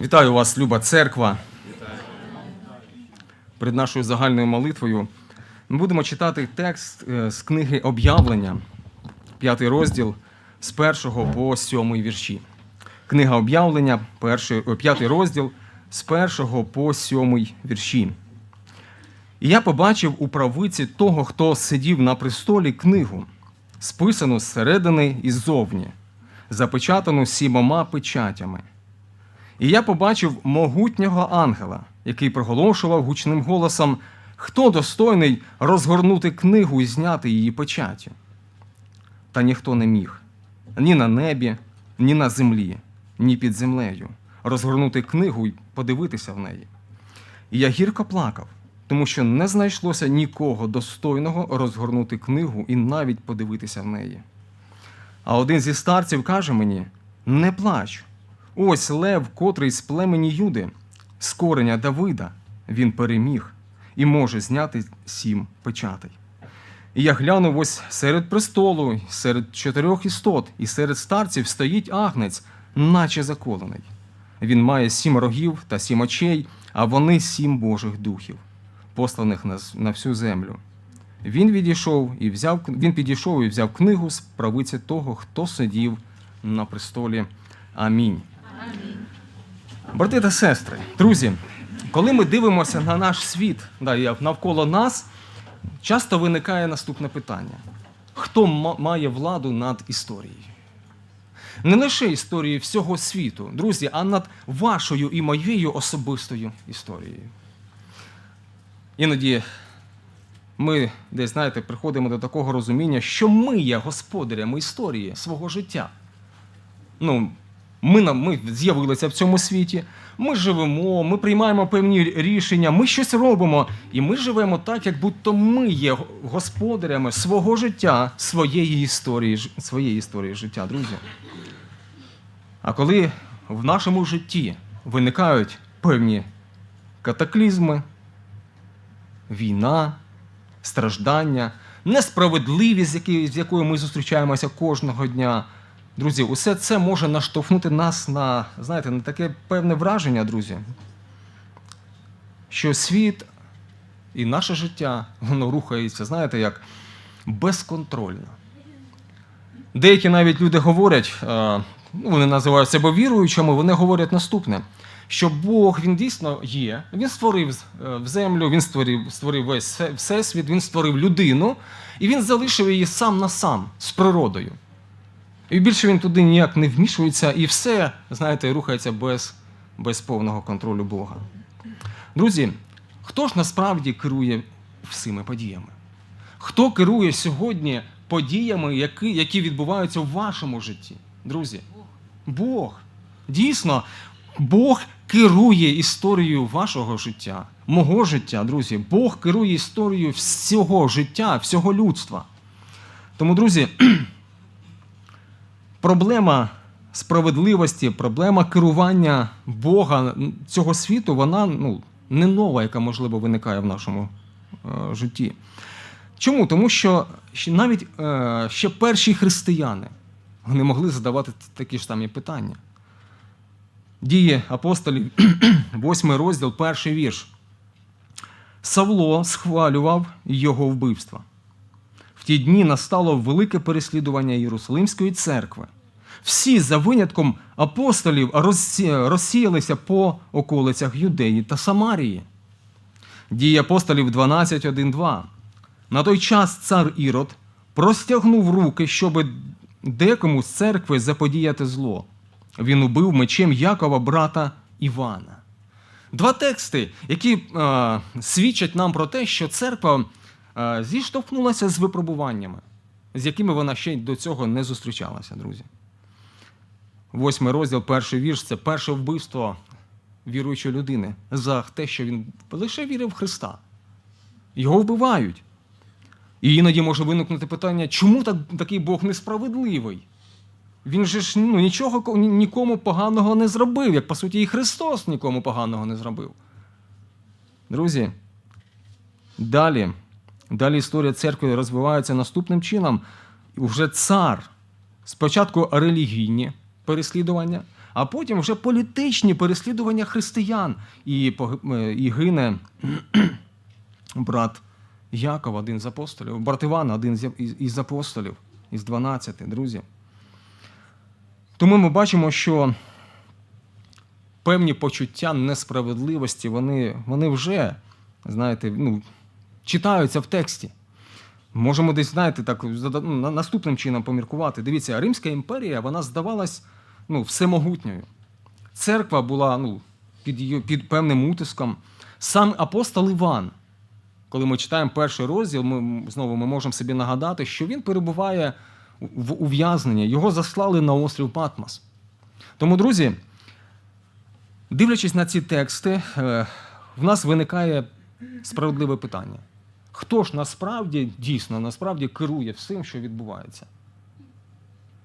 Вітаю вас, люба церква. Перед нашою загальною молитвою ми будемо читати текст е, з книги Об'явлення, п'ятий розділ з першого по сьомий вірші. Книга Об'явлення, перший, п'ятий розділ з першого по сьомий вірші. І я побачив у правиці того, хто сидів на престолі книгу, списану зсередини і ззовні, запечатану сімома печатями. І я побачив могутнього ангела, який проголошував гучним голосом, хто достойний розгорнути книгу і зняти її печаті. Та ніхто не міг ні на небі, ні на землі, ні під землею розгорнути книгу і подивитися в неї. І я гірко плакав, тому що не знайшлося нікого достойного розгорнути книгу і навіть подивитися в неї. А один зі старців каже мені: не плач. Ось лев, котрий з племені Юди, з кореня Давида, він переміг і може зняти сім печатей. І я глянув ось серед престолу, серед чотирьох істот, і серед старців стоїть агнець, наче заколений. Він має сім рогів та сім очей, а вони сім Божих духів, посланих на, всю землю. Він відійшов і взяв він підійшов і взяв книгу з правиці того, хто сидів на престолі. Амінь. Брати та сестри, друзі, коли ми дивимося на наш світ, навколо нас, часто виникає наступне питання: хто має владу над історією? Не лише історією всього світу, друзі, а над вашою і моєю особистою історією. Іноді ми десь, знаєте, приходимо до такого розуміння, що ми є господарями історії свого життя. Ну, ми, ми з'явилися в цьому світі, ми живемо, ми приймаємо певні рішення, ми щось робимо, і ми живемо так, як будто ми є господарями свого життя, своєї історії, своєї історії життя, друзі. А коли в нашому житті виникають певні катаклізми, війна, страждання, несправедливість, з якою ми зустрічаємося кожного дня. Друзі, усе це може наштовхнути нас на, знаєте, на таке певне враження, друзі, що світ і наше життя, воно рухається, знаєте, як безконтрольно. Деякі навіть люди говорять, е, ну, вони називають себе віруючими, вони говорять наступне: що Бог він дійсно є, він створив е, землю, він створив, створив весь всесвіт, він створив людину, і він залишив її сам на сам з природою. І більше він туди ніяк не вмішується, і все, знаєте, рухається без, без повного контролю Бога. Друзі, хто ж насправді керує всіми подіями? Хто керує сьогодні подіями, які, які відбуваються в вашому житті? Друзі, Бог. Дійсно, Бог керує історією вашого життя, мого життя, друзі. Бог керує історією всього життя, всього людства. Тому, друзі, проблема справедливості, проблема керування Бога цього світу, вона ну, не нова, яка, можливо, виникає в нашому е, житті. Чому? Тому що навіть е, ще перші християни вони могли задавати такі ж самі питання. Дії апостолів, 8 розділ, перший вірш. Савло схвалював його вбивства. Ті дні настало велике переслідування Єрусалимської церкви. Всі за винятком апостолів розсіялися по околицях Юдеї та Самарії. Дії апостолів 12.1.2. На той час цар Ірод простягнув руки, щоб декому з церкви заподіяти зло. Він убив мечем Якова, брата Івана. Два тексти, які е, свідчать нам про те, що церква зіштовхнулася з випробуваннями, з якими вона ще до цього не зустрічалася, друзі. Восьмий розділ, перший вірш це перше вбивство віруючої людини за те, що він лише вірив в Христа. Його вбивають. І іноді може виникнути питання, чому так, такий Бог несправедливий? Він же ж ну, нічого нікому поганого не зробив, як по суті і Христос нікому поганого не зробив. Друзі, далі, далі історія церкви розвивається наступним чином. Уже цар, спочатку релігійні переслідування, а потім вже політичні переслідування християн. І, е, і гине брат Яков, один з апостолів, брат Іван, один із апостолів, із 12, друзі. Тому ми бачимо, що певні почуття несправедливості, вони, вони вже, знаєте, ну, читаються в тексті. Можемо десь, знаєте, так ну, наступним чином поміркувати. Дивіться, Римська імперія вона здавалась ну, всемогутньою. Церква була ну, під, її, під певним утиском. Сам апостол Іван, коли ми читаємо перший розділ, ми знову ми можемо собі нагадати, що він перебуває в ув'язненні. Його заслали на острів Патмос. Тому, друзі, дивлячись на ці тексти, е, в нас виникає справедливе питання. Хто ж насправді дійсно насправді керує всім, що відбувається?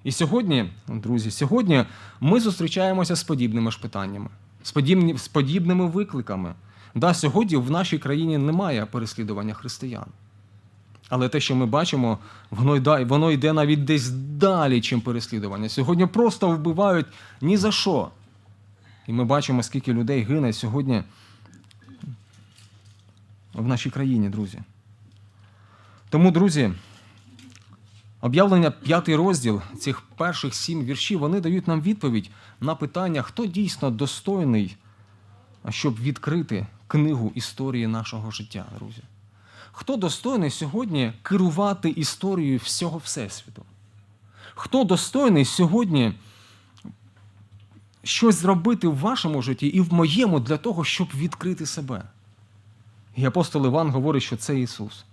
І сьогодні, друзі, сьогодні ми зустрічаємося з подібними ж питаннями, з, подібні, з подібними викликами. Да, сьогодні в нашій країні немає переслідування християн. Але те, що ми бачимо, воно воно йде навіть десь далі, чим переслідування. Сьогодні просто вбивають ні за що. І ми бачимо, скільки людей гине сьогодні в нашій країні, друзі. Тому, друзі, об'явлення п'ятий розділ цих перших сім віршів, вони дають нам відповідь на питання, хто дійсно достойний, щоб відкрити книгу історії нашого життя, друзі. Хто достойний сьогодні керувати історією всього Всесвіту? Хто достойний сьогодні щось зробити в вашому житті і в моєму для того, щоб відкрити себе? І апостол Іван говорить, що це Ісус.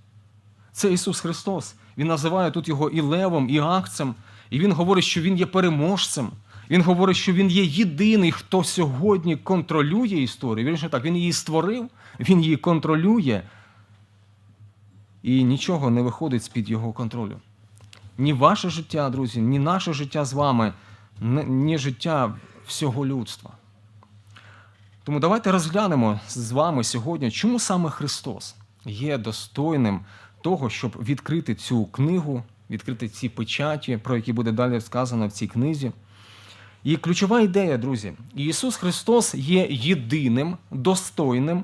Це Ісус Христос. Він називає тут його і левом, і акцем, і Він говорить, що Він є переможцем. Він говорить, що Він є єдиний, хто сьогодні контролює історію. Він так, Він її створив, Він її контролює. І нічого не виходить з-під його контролю. Ні ваше життя, друзі, ні наше життя з вами, ні- життя всього людства. Тому давайте розглянемо з вами сьогодні, чому саме Христос є достойним того, щоб відкрити цю книгу, відкрити ці печаті, про які буде далі сказано в цій книзі. І ключова ідея, друзі, Ісус Христос є єдиним, достойним,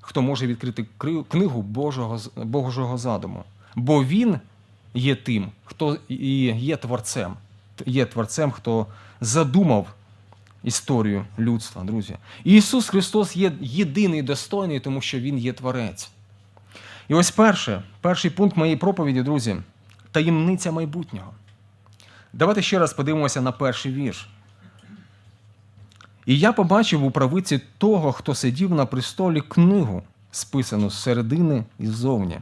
хто може відкрити книгу Божого, Божого задуму. Бо Він є тим, хто і є творцем, є творцем, хто задумав історію людства, друзі. Ісус Христос є єдиний достойний, тому що Він є Творець. І ось перше, перший пункт моєї проповіді, друзі, таємниця майбутнього. Давайте ще раз подивимося на перший вірш. І я побачив у правиці того, хто сидів на престолі книгу, списану з середини і ззовні,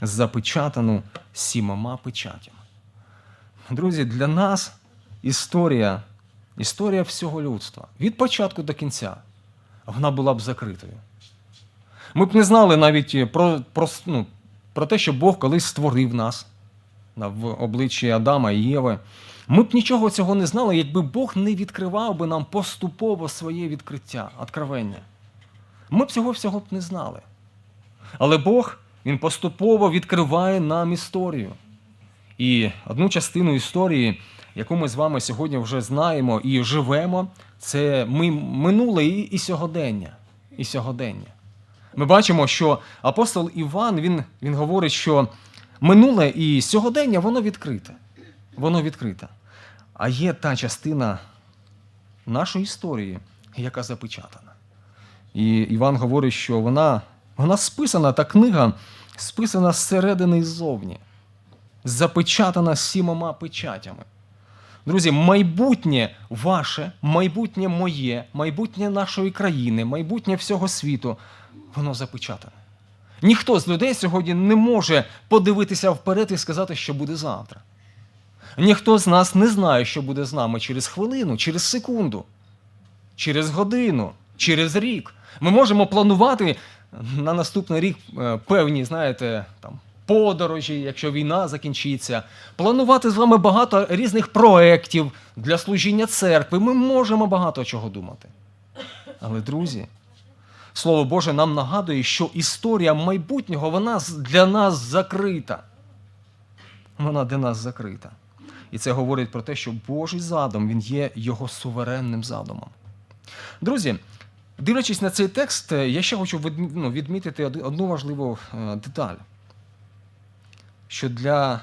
запечатану сімома печатями. Друзі, для нас історія, історія всього людства від початку до кінця, вона була б закритою. Ми б не знали навіть про, про, ну, про те, що Бог колись створив нас в обличчі Адама і Єви. Ми б нічого цього не знали, якби Бог не відкривав би нам поступово своє відкриття, откровення. Ми б цього всього б не знали. Але Бог Він поступово відкриває нам історію. І одну частину історії, яку ми з вами сьогодні вже знаємо і живемо, це ми минуле і сьогодення. І сьогодення. Ми бачимо, що апостол Іван він, він говорить, що минуле і сьогодення воно відкрите. Воно відкрите. А є та частина нашої історії, яка запечатана. І Іван говорить, що вона, вона списана, та книга списана зсередини і ззовні, запечатана сімома печатями. Друзі, майбутнє ваше, майбутнє моє, майбутнє нашої країни, майбутнє всього світу, воно запечатане. Ніхто з людей сьогодні не може подивитися вперед і сказати, що буде завтра. Ніхто з нас не знає, що буде з нами через хвилину, через секунду, через годину, через рік. Ми можемо планувати на наступний рік е, певні, знаєте, там. Подорожі, якщо війна закінчиться, планувати з вами багато різних проєктів для служіння церкви. Ми можемо багато чого думати. Але, друзі, Слово Боже нам нагадує, що історія майбутнього вона для нас закрита. Вона для нас закрита. І це говорить про те, що Божий задум він є його суверенним задумом. Друзі, дивлячись на цей текст, е, я ще хочу ну, відмітити одну важливу е, деталь, що для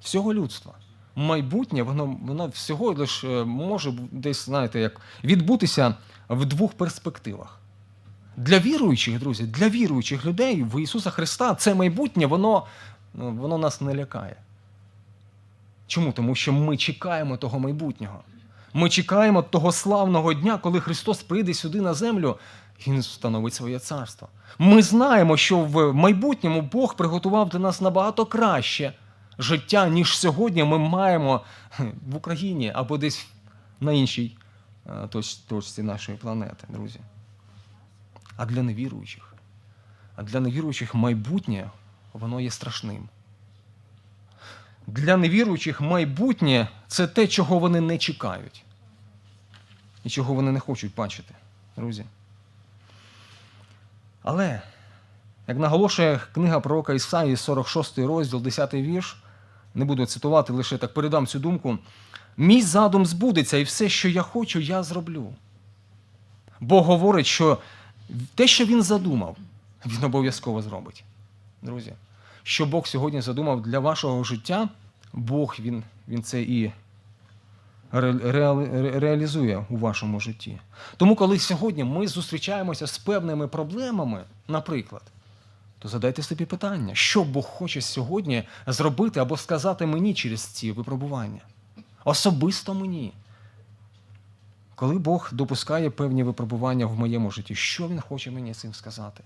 всього людства майбутнє, воно, воно всього лише може десь, знаєте, як відбутися в двох перспективах. Для віруючих, друзі, для віруючих людей в Ісуса Христа це майбутнє, воно, ну, воно нас не лякає. Чому? Тому що ми чекаємо того майбутнього. Ми чекаємо того славного дня, коли Христос прийде сюди на землю і Він встановить своє царство. Ми знаємо, що в майбутньому Бог приготував для нас набагато краще життя, ніж сьогодні ми маємо в Україні або десь на іншій е, точці нашої планети, друзі. А для невіруючих, а для невіруючих майбутнє воно є страшним. Для невіруючих майбутнє це те, чого вони не чекають. І чого вони не хочуть бачити, друзі. Але, як наголошує книга пророка Ісаї, 46 розділ, 10 вірш, не буду цитувати, лише так передам цю думку. Мій задум збудеться, і все, що я хочу, я зроблю. Бог говорить, що те, що він задумав, він обов'язково зробить. Друзі, що Бог сьогодні задумав для вашого життя, Бог він, він це і реалізує у вашому житті. Тому, коли сьогодні ми зустрічаємося з певними проблемами, наприклад, то задайте собі питання, що Бог хоче сьогодні зробити або сказати мені через ці випробування. Особисто мені. Коли Бог допускає певні випробування в моєму житті, що Він хоче мені цим сказати?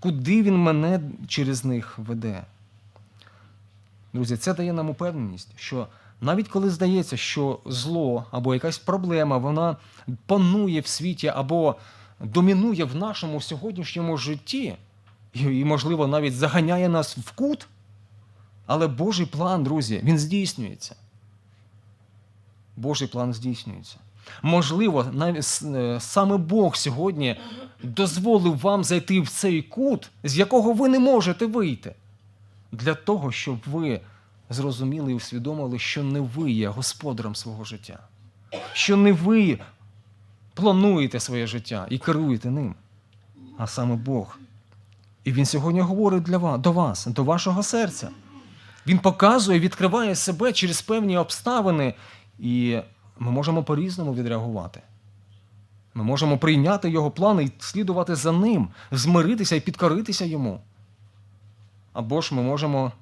Куди Він мене через них веде? Друзі, це дає нам упевненість, що навіть коли здається, що зло або якась проблема, вона панує в світі або домінує в нашому сьогоднішньому житті, і, можливо, навіть заганяє нас в кут, але Божий план, друзі, він здійснюється. Божий план здійснюється. Можливо, е, саме Бог сьогодні дозволив вам зайти в цей кут, з якого ви не можете вийти, для того, щоб ви зрозуміли і усвідомили, що не ви є господарем свого життя, що не ви плануєте своє життя і керуєте ним, а саме Бог. І Він сьогодні говорить для вас, до вас, до вашого серця. Він показує, відкриває себе через певні обставини, і ми можемо по-різному відреагувати. Ми можемо прийняти його плани і слідувати за ним, змиритися і підкоритися йому. Або ж ми можемо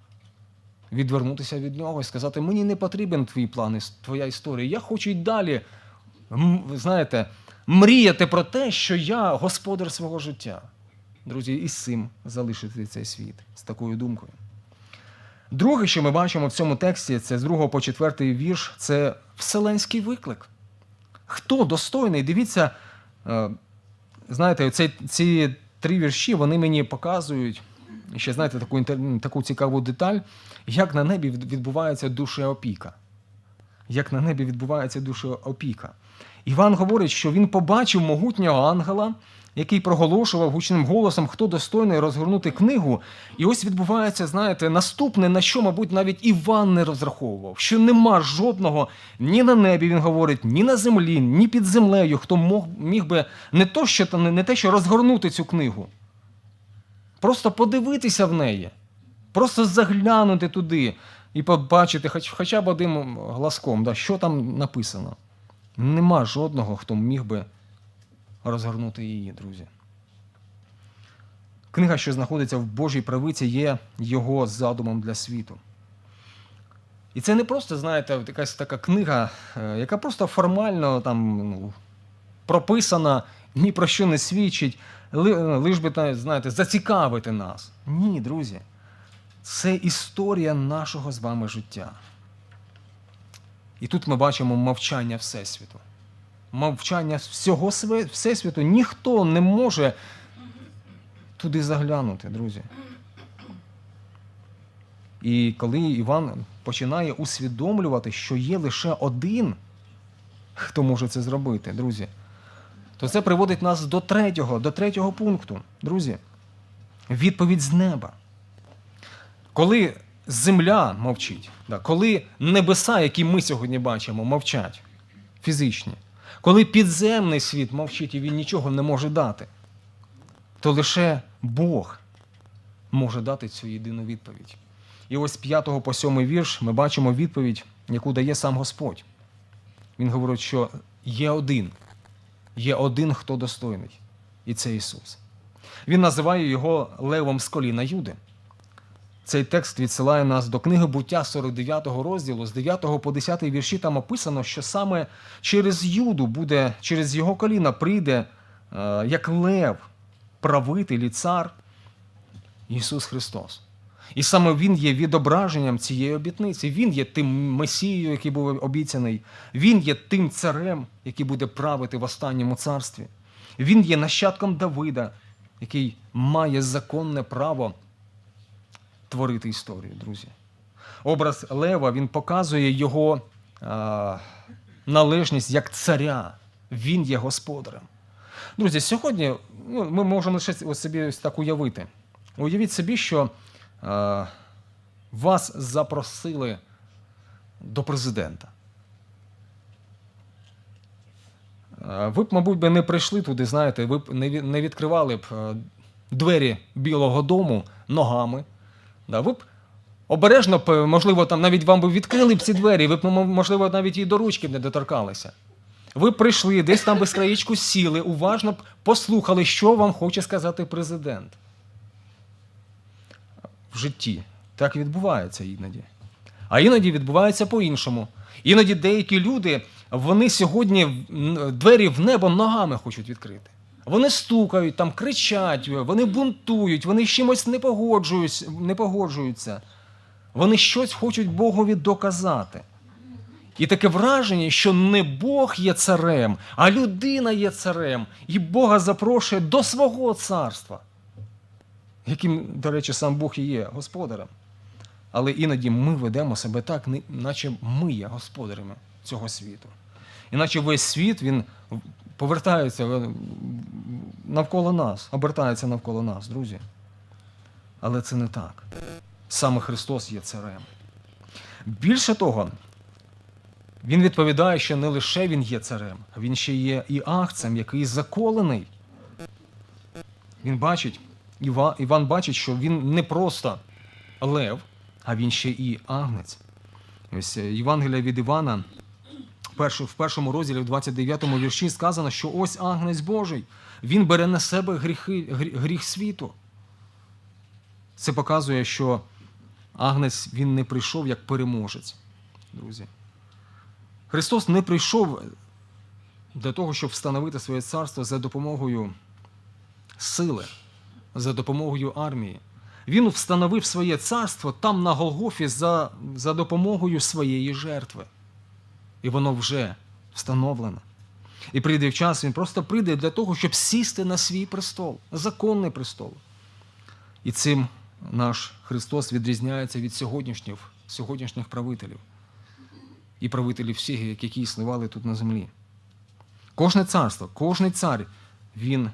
відвернутися від нього і сказати: мені не потрібен твій план, твоя історія. Я хочу й далі, знаєте, мріяти про те, що я господар свого життя. Друзі, і з цим залишити цей світ, з такою думкою. Друге, що ми бачимо в цьому тексті, це з 2 по 4 вірш, це вселенський виклик. Хто достойний? Дивіться, е, знаєте, ці, ці три вірші вони мені показують ще, знаєте, таку, таку цікаву деталь, як на небі від- відбувається душеопіка. Як на небі відбувається душеопіка. Іван говорить, що він побачив могутнього ангела, який проголошував гучним голосом, хто достойний розгорнути книгу. І ось відбувається, знаєте, наступне, на що, мабуть, навіть Іван не розраховував, що нема жодного ні на небі, він говорить, ні на землі, ні під землею, хто мог, міг би не то, що не те, що розгорнути цю книгу. Просто подивитися в неї, просто заглянути туди і побачити хоч, хоча б одним глазком, да, що там написано. Нема жодного, хто міг би розгорнути її, друзі. Книга, що знаходиться в Божій правиці, є його задумом для світу. І це не просто, знаєте, якась така книга, е, яка просто формально там ну, прописана, ні про що не свідчить, ли, лиш би, знаєте, зацікавити нас. Ні, друзі. Це історія нашого з вами життя. І тут ми бачимо мовчання Всесвіту. Мовчання всього Всесвіту. Ніхто не може туди заглянути, друзі. І коли Іван починає усвідомлювати, що є лише один, хто може це зробити, друзі, то це приводить нас до третього, до третього пункту, друзі. Відповідь з неба. Коли земля мовчить, коли небеса, які ми сьогодні бачимо, мовчать фізичні, коли підземний світ мовчить і він нічого не може дати, то лише Бог може дати цю єдину відповідь. І ось з 5 по 7 вірш ми бачимо відповідь, яку дає сам Господь. Він говорить, що є один, є один, хто достойний, і це Ісус. Він називає його левом з коліна Юди. Цей текст відсилає нас до книги буття 49 розділу, з 9 по 10 вірші там описано, що саме через Юду буде, через його коліна прийде е, як лев, правитель і цар Ісус Христос. І саме Він є відображенням цієї обітниці. Він є тим Месією, який був обіцяний. Він є тим царем, який буде правити в останньому царстві. Він є нащадком Давида, який має законне право творити історію, друзі. Образ Лева він показує його а, належність як царя. Він є господарем. Друзі, сьогодні ну, ми можемо лише собі ось так уявити. Уявіть собі, що а, вас запросили до президента. Ви б, мабуть, би не прийшли туди, знаєте, ви б не відкривали б е, двері Білого дому ногами. Да, ви б обережно, можливо, там навіть вам би відкрили б ці двері, ви б, можливо, навіть і до ручки б не доторкалися. Ви прийшли, десь там без краєчку сіли, уважно б послухали, що вам хоче сказати президент. В житті так відбувається іноді. А іноді відбувається по-іншому. Іноді деякі люди, вони сьогодні двері в небо ногами хочуть відкрити. Вони стукають, там кричать, вони бунтують, вони з чимось не погоджуються, не погоджуються. Вони щось хочуть Богові доказати. І таке враження, що не Бог є царем, а людина є царем, і Бога запрошує до свого царства, яким, до речі, сам Бог і є господарем. Але іноді ми ведемо себе так, наче ми є господарями цього світу. Іначе весь світ він повертається е, навколо нас, обертається навколо нас, друзі. Але це не так. Саме Христос є царем. Більше того, він відповідає, що не лише він є царем, а він ще є і агцем, який заколений. Він бачить, Іван бачить, що він не просто лев, а він ще і агнець. Ось е, Євангелія від Івана, в першому розділі, в 29 вірші, сказано, що ось агнець Божий, він бере на себе гріхи, гріх світу. Це показує, що агнець він не прийшов як переможець, друзі. Христос не прийшов для того, щоб встановити своє царство за допомогою сили, за допомогою армії. Він встановив своє царство там на Голгофі за, за допомогою своєї жертви. І воно вже встановлено. І прийде час, він просто прийде для того, щоб сісти на свій престол, законний престол. І цим наш Христос відрізняється від сьогоднішніх, сьогоднішніх правителів і правителів всіх, які існували тут на землі. Кожне царство, кожний цар, він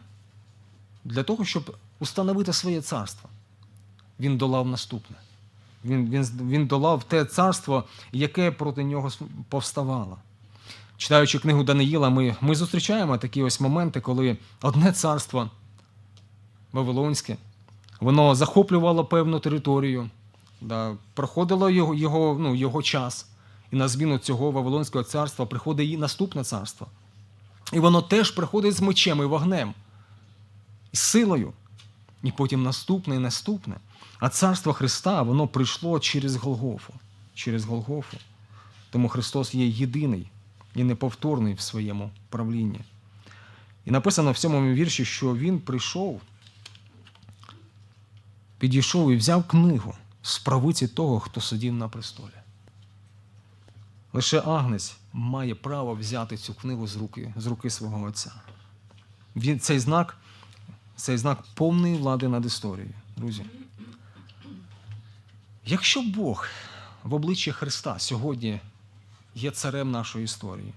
для того, щоб установити своє царство, він долав наступне. Він, він, він долав те царство, яке проти нього повставало. Читаючи книгу Даниїла, ми, ми зустрічаємо такі ось моменти, коли одне царство Вавилонське, воно захоплювало певну територію, да, проходило його, його, ну, його час. І на зміну цього Вавилонського царства приходить і наступне царство. І воно теж приходить з мечем і вогнем, і з силою. І потім наступне і наступне. А царство Христа, воно прийшло через Голгофу. Через Голгофу. Тому Христос є єдиний і неповторний в своєму правлінні. І написано в сьомому вірші, що Він прийшов, підійшов і взяв книгу з правиці того, хто сидів на престолі. Лише Агнець має право взяти цю книгу з руки, з руки свого Отця. Він, цей знак, цей знак повної влади над історією, друзі. Якщо Бог в обличчі Христа сьогодні є царем нашої історії,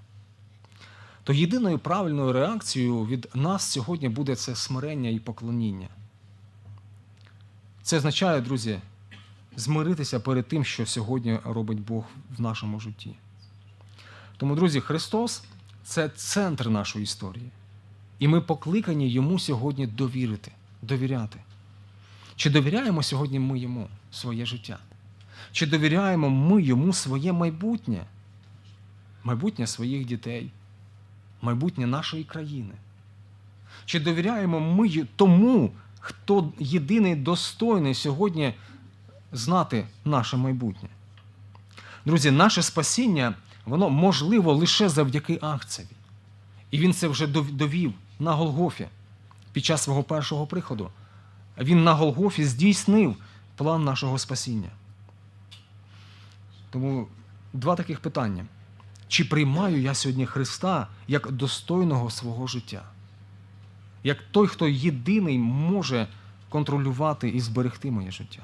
то єдиною правильною реакцією від нас сьогодні буде це смирення і поклоніння. Це означає, друзі, змиритися перед тим, що сьогодні робить Бог в нашому житті. Тому, друзі, Христос це центр нашої історії. І ми покликані йому сьогодні довірити, довіряти. Чи довіряємо сьогодні ми йому своє життя? Чи довіряємо ми йому своє майбутнє? Майбутнє своїх дітей, майбутнє нашої країни? Чи довіряємо ми тому, хто єдиний достойний сьогодні знати наше майбутнє? Друзі, наше спасіння, воно можливо лише завдяки акцеві. І він це вже довів на Голгофі під час свого першого приходу. Він на Голгофі здійснив план нашого спасіння. Тому два таких питання. Чи приймаю я сьогодні Христа як достойного свого життя? Як той, хто єдиний може контролювати і зберегти моє життя?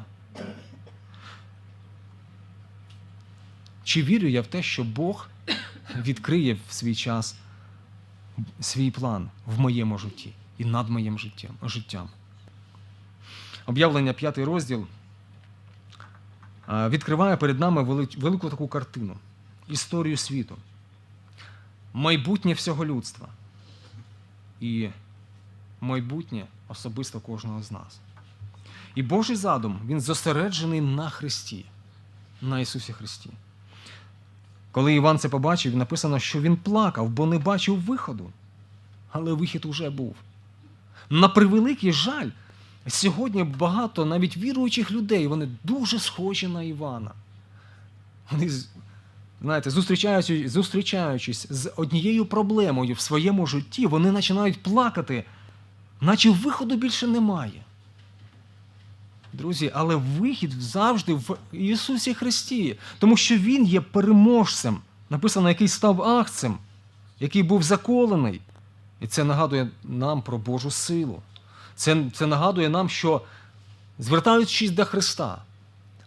Чи вірю я в те, що Бог відкриє в свій час свій план в моєму житті і над моїм життям? Об'явлення п'ятий розділ відкриває перед нами велику таку картину, історію світу, майбутнє всього людства і майбутнє особисто кожного з нас. І Божий задум він зосереджений на Христі, на Ісусі Христі. Коли Іван це побачив, написано, що він плакав, бо не бачив виходу. Але вихід уже був. На превеликий жаль, сьогодні багато навіть віруючих людей, вони дуже схожі на Івана. Вони, знаєте, зустрічаючись, зустрічаючись з однією проблемою в своєму житті, вони починають плакати, наче виходу більше немає. Друзі, але вихід завжди в Ісусі Христі, тому що Він є переможцем, написано, який став акцем, який був заколений. І це нагадує нам про Божу силу. Це, це нагадує нам, що звертаючись до Христа,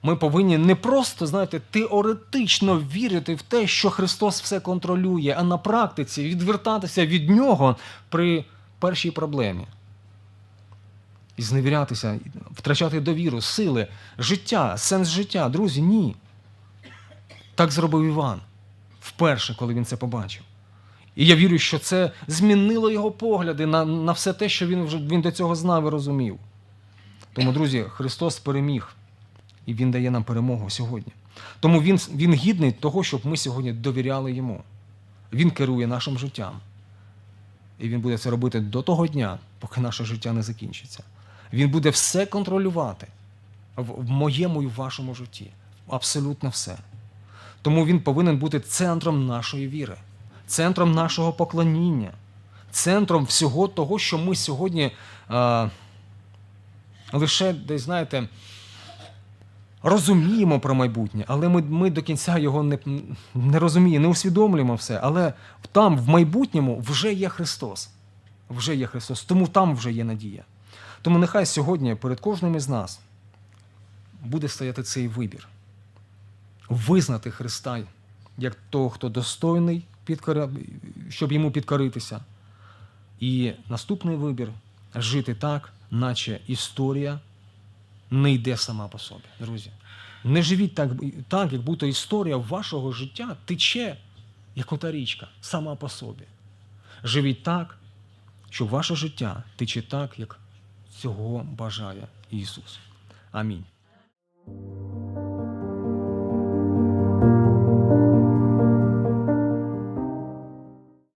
ми повинні не просто, знаєте, теоретично вірити в те, що Христос все контролює, а на практиці відвертатися від Нього при першій проблемі. І зневірятися, втрачати довіру, сили, життя, сенс життя. Друзі, ні. Так зробив Іван вперше, коли він це побачив. І я вірю, що це змінило його погляди на, на все те, що він, вже, він до цього знав і розумів. Тому, друзі, Христос переміг, і Він дає нам перемогу сьогодні. Тому Він, він гідний того, щоб ми сьогодні довіряли йому. Він керує нашим життям. І він буде це робити до того дня, поки наше життя не закінчиться. Він буде все контролювати в, моєму і в вашому житті. Абсолютно все. Тому він повинен бути центром нашої віри, центром нашого поклоніння, центром всього того, що ми сьогодні а, лише десь, знаєте, розуміємо про майбутнє, але ми, ми до кінця його не, не розуміємо, не усвідомлюємо все. Але там, в майбутньому, вже є Христос. Вже є Христос, тому там вже є надія. Тому нехай сьогодні перед кожним із нас буде стояти цей вибір. Визнати Христа як того, хто достойний, підкоря... щоб йому підкоритися. І наступний вибір жити так, наче історія не йде сама по собі, друзі. Не живіть так, так, як будто історія вашого життя тече, як ота річка, сама по собі. Живіть так, щоб ваше життя тече так, як цього бажає Ісус. Амінь.